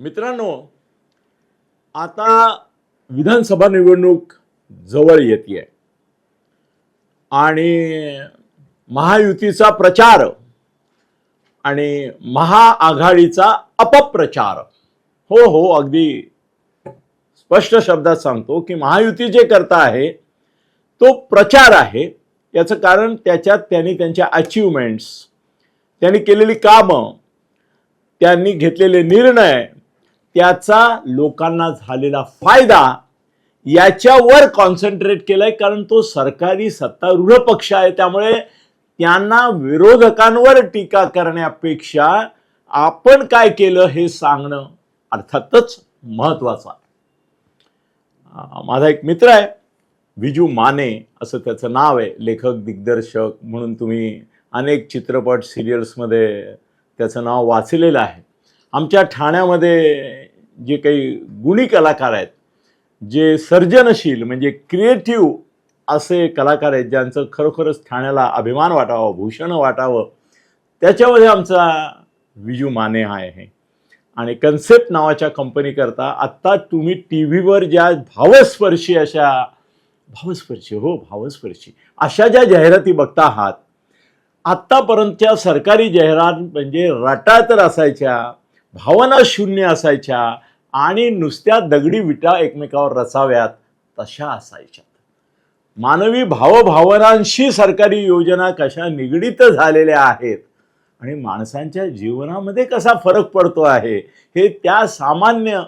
मित्रांनो आता विधानसभा निवडणूक जवळ येते आणि महायुतीचा प्रचार आणि महाआघाडीचा अपप्रचार. हो हो अगदी स्पष्ट शब्दात सांगतो की महायुती जे करता आहे तो प्रचार आहे. याचं कारण त्याच्यात त्यांनी त्यांच्या अचिव्हमेंट्स त्यांनी केलेली कामं त्यांनी घेतलेले निर्णय त्याचा लोकांना झालेला फायदा याच्यावर कॉन्सन्ट्रेट केलंय कारण तो सरकारी सत्तारूढ पक्ष आहे. त्यामुळे त्यांना विरोधकांवर टीका करण्यापेक्षा आपण काय केलं हे सांगणं अर्थातच महत्वाचं आहे. माझा एक मित्र आहे विजू माने असं त्याचं नाव आहे लेखक दिग्दर्शक म्हणून तुम्ही अनेक चित्रपट सिरियल्समध्ये त्याचं नाव वाचलेलं आहे. आमच्या ठाण्यामध्ये जे काही गुणी कलाकार आहेत जे सर्जनशील म्हणजे क्रिएटिव्ह असे कलाकार आहेत ज्यांचं खरोखरच ठाण्याला अभिमान वाटावं भूषण वाटावं त्याच्यामध्ये आमचा विजू माने हा. आहे आणि कन्सेप्ट नावाच्या कंपनीकरता आत्ता तुम्ही टी व्हीवर ज्या भावस्पर्शी अशा भावस्पर्शी हो भावस्पर्शी अशा ज्या जाहिराती बघता आहात आत्तापर्यंतच्या सरकारी जाहिरात म्हणजे रटाळ असायच्या भावना शून्य असायच्या आणि नुसत्या दगडी विटा एकमेकावर रचाव्यात तशा असायच्या मानवी भावभावनांशी सरकारी योजना कशा निगडीत झालेल्या आहेत आणि माणसांच्या जीवनामध्ये कसा फरक पडतो आहे हे त्या सामान्य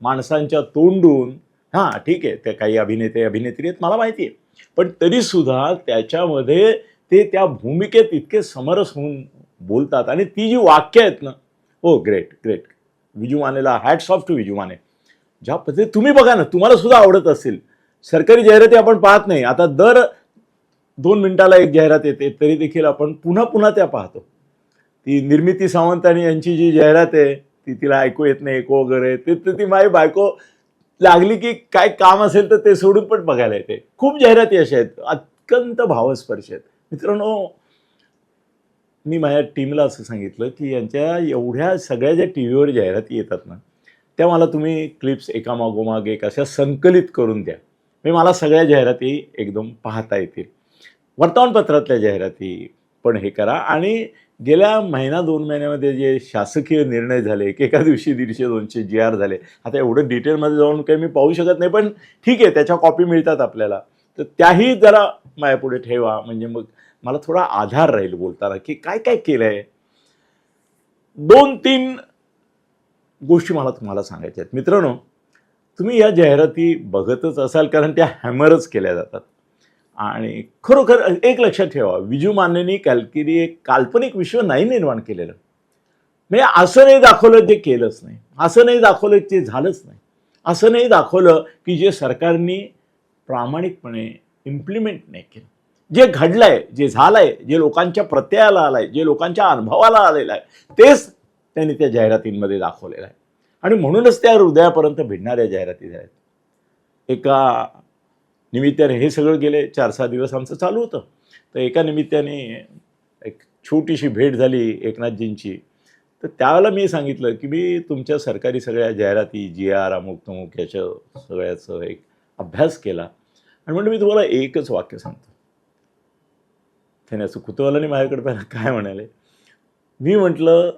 माणसांच्या तोंडून हां ठीक आहे त्या काही अभिनेते अभिनेत्री आहेत मला माहिती आहे. पण तरीसुद्धा त्याच्यामध्ये ते त्या भूमिकेत इतके समरस होऊन बोलतात आणि ती जी वाक्य आहेत ना हो ग्रेट ग्रेट विजू मानेला hats off to Viju Mane ज्या पद्धती तुम्ही बघा ना तुम्हाला सुद्धा आवडत असेल. सरकारी जाहिराती आपण पाहत नाही. आता दर दोन मिनिटाला एक जाहिरात येते तरी देखील आपण पुन्हा पुन्हा त्या पाहतो. ती निर्मिती सावंत आणि यांची जी जाहिरात आहे ती तिला ऐकू येत नाही ऐकू वगैरे. ते तर ती माझी बायको लागली की काय काम असेल तर ते सोडून पण बघायला येते. खूप जाहिराती अशा आहेत अत्यंत भावस्पर्श आहेत. मित्रांनो मी माझ्या टीमला असं सांगितलं की यांच्या एवढ्या सगळ्या ज्या टी व्हीवर जाहिराती येतात ना त्या मला तुम्ही क्लिप्स एकामागोमाग एक अशा संकलित करून द्या. मी मला सगळ्या जाहिराती एकदम पाहता येतील. वर्तमानपत्रातल्या जाहिराती पण हे करा. आणि गेल्या महिना दोन महिन्यामध्ये जे शासकीय निर्णय झाले की एका दिवशी दीडशे दोनशे जी आर झाले. आता एवढं डिटेलमध्ये जाऊन काही मी पाहू शकत नाही पण ठीक आहे त्याच्या कॉपी मिळतात आपल्याला. तर त्याही जरा माझ्यापुढे ठेवा. म्हणजे मग मला थोडा आधार राहील बोलताना की काय काय केलं आहे दोन तीन गोष्टी मला तुम्हाला सांगायच्या आहेत. मित्रांनो तुम्ही या जाहिराती बघतच असाल कारण त्या हॅमरच केल्या जातात. आणि खरोखर एक लक्षात ठेवा विजू मान्यनी कॅलकिरी एक काल्पनिक विश्व नाही निर्माण केलेलं. म्हणजे असं नाही दाखवलं जे केलंच नाही. असं नाही दाखवलं ते झालंच नाही. असं नाही दाखवलं की जे सरकारनी प्रामाणिकपणे इम्प्लिमेंट नाही केलं. जे घडलंय जे झालंय जे लोकांच्या प्रत्ययाला आलंय जे लोकांच्या अनुभवाला आलेलं आहे तेच त्यांनी त्या जाहिरातींमध्ये दाखवलेलं आहे. आणि म्हणूनच त्या हृदयापर्यंत भिडणाऱ्या जाहिराती आहेत. एका निमित्ताने हे सगळं गेले चार सहा दिवस आमचं चालू होतं. तर एका निमित्ताने एक छोटीशी भेट झाली एकनाथजींची. तर त्यावेळेला मी सांगितलं की मी तुमच्या सरकारी सगळ्या जाहिराती जी आर अमुक तमुक याच्या सगळ्याचं एक अभ्यास केला. आणि म्हणून मी तुम्हाला एकच वाक्य सांगतो. त्याने असं कुतूहलाने माझ्याकडे पहिला काय म्हणाले? मी म्हटलं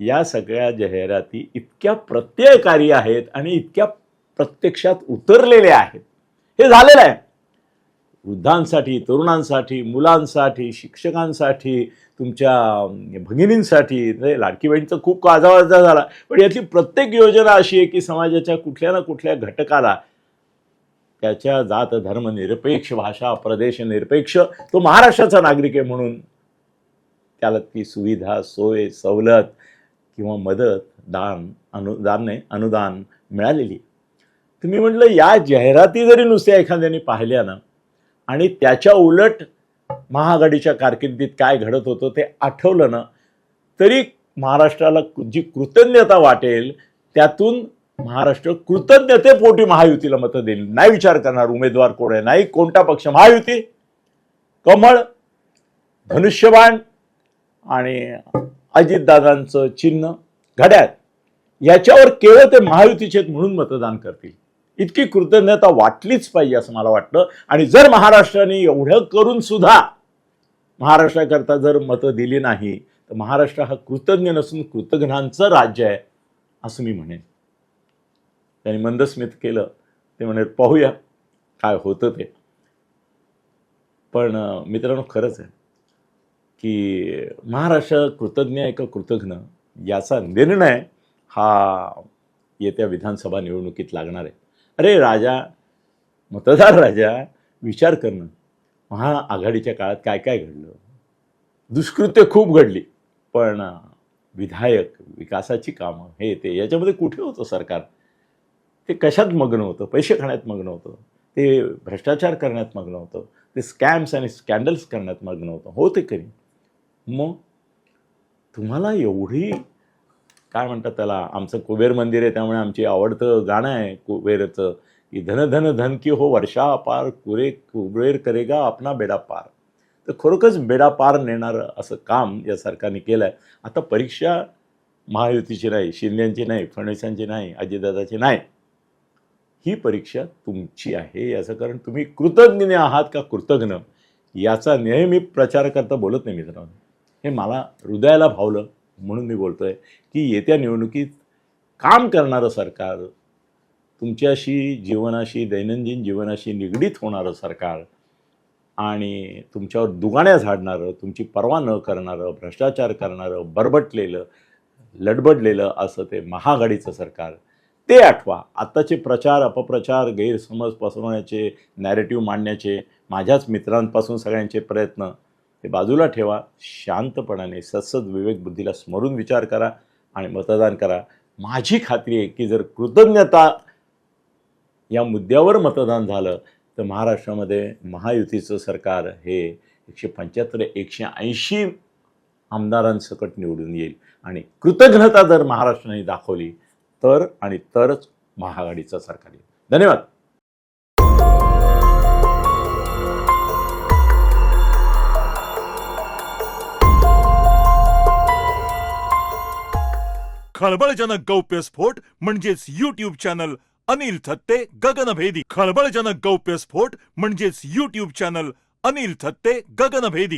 या सगळ्या जाहिराती इतक्या प्रत्ययकारी आहेत आणि इतक्या प्रत्यक्षात उतरलेल्या आहेत. हे झालेलं आहे. वृद्धांसाठी तरुणांसाठी मुलांसाठी शिक्षकांसाठी तुमच्या भगिनींसाठी म्हणजे लाडकी बहिणीचा खूप काजावाजा झाला. पण यातली प्रत्येक योजना अशी आहे की समाजाच्या कुठल्या ना कुठल्या घटकाला त्याच्या जात धर्म निरपेक्ष भाषा प्रदेश निरपेक्ष तो महाराष्ट्राचा नागरिक आहे म्हणून. त्याला ती सुविधा सोय सवलत किंवा मदत दान अनुदान अनुदान मिळालेली तुम्ही म्हटलं या जाहिराती जरी नुसत्या एखाद्याने पाहिल्या ना आणि त्याच्या उलट महाआघाडीच्या कारकिर्दीत काय घडत होतं ते आठवलं ना तरी महाराष्ट्राला जी कृतज्ञता वाटेल त्यातून महाराष्ट्र कृतज्ञतेपोटी महायुतीला मतं देईल. नाही विचार करणार उमेदवार कोण आहे नाही कोणता पक्ष महायुती. कमळ धनुष्यबाण आणि अजितदादांचं चिन्ह घड्याळ. याच्यावर केवळ ते महायुतीचे आहेत म्हणून मतदान करतील. इतकी कृतज्ञता वाटलीच पाहिजे असं मला वाटतं. आणि जर महाराष्ट्राने एवढं करून सुद्धा महाराष्ट्राकरता जर मतं दिली नाही तर महाराष्ट्र हा कृतज्ञ नसून कृतज्ञांचं राज्य आहे असं मी म्हणेन. त्यांनी मंदस्मित केलं. ते म्हणे पाहूया काय होतं ते. पण मित्रांनो खरंच आहे की महाराष्ट्र कृतज्ञ आहे का कृतज्ञ याचा निर्णय हा येत्या विधानसभा निवडणुकीत लागणार आहे. अरे राजा मतदार राजा विचार करणं. महाआघाडीच्या काळात काय काय घडलं? दुष्कृत्य खूप घडली. पण विधायक विकासाची कामं हे ते याच्यामध्ये कुठे होतं सरकार? ते कशात मग्न होतं? पैसे खाण्यात मग्न होतं? ते भ्रष्टाचार करण्यात मग्न होतं? ते स्कॅम्स आणि स्कॅन्डल्स करण्यात मग्न होतं? हो ते करीन मग तुम्हाला एवढी काय म्हणतात त्याला आमचं कुबेर मंदिर आहे त्यामुळे आमची आवडतं गाणं आहे कुबेरचं की धन धन धन की हो वर्षा पार कुरे कुबेर करेगा आपला बेडा पार. तर खरोखरच बेडा पार नेणारं असं काम या सरकारने केलं आहे आता परीक्षा महायुतीची नाही शिंदेची नाही फडणवीसांची नाही अजितदादाची नाही. ही परीक्षा तुमची आहे याचं कारण तुम्ही कृतज्ञ आहात का कृतज्ञ? याचा नेहमी प्रचार करता बोलत नाही मित्रांनो. हे मला हृदयाला भावलं म्हणून मी बोलतोय की येत्या निवडणुकीत काम करणारं सरकार तुमच्याशी जीवनाशी दैनंदिन जीवनाशी निगडीत होणारं सरकार आणि तुमच्यावर दुगाण्या झाडणारं तुमची पर्वा न करणारं भ्रष्टाचार करणारं बरबटलेलं लडबडलेलं असं ते महाआघाडीचं सरकार ते आठवा. आत्ताचे प्रचार अपप्रचार गैरसमज पसरवण्याचे नॅरेटिव्ह मांडण्याचे माझ्याच मित्रांपासून सगळ्यांचे प्रयत्न हे बाजूला ठेवा. शांतपणाने सत्सद विवेकबुद्धीला स्मरून विचार करा आणि मतदान करा. माझी खात्री आहे की जर कृतज्ञता या मुद्द्यावर मतदान झालं तर महाराष्ट्रामध्ये महायुतीचं सरकार हे एकशे पंच्याहत्तर एकशे ऐंशी आमदारांसकट निवडून येईल. आणि कृतज्ञता जर महाराष्ट्राने दाखवली तर आणि तरच महाआघाडीचं सरकार येईल. धन्यवाद. खळबळजनक गौप्यस्फोट म्हणजेच युट्यूब चॅनल अनिल थत्ते गगनभेदी. खळबळजनक गौप्यस्फोट म्हणजेच युट्यूब चॅनल अनिल थत्ते गगनभेदी.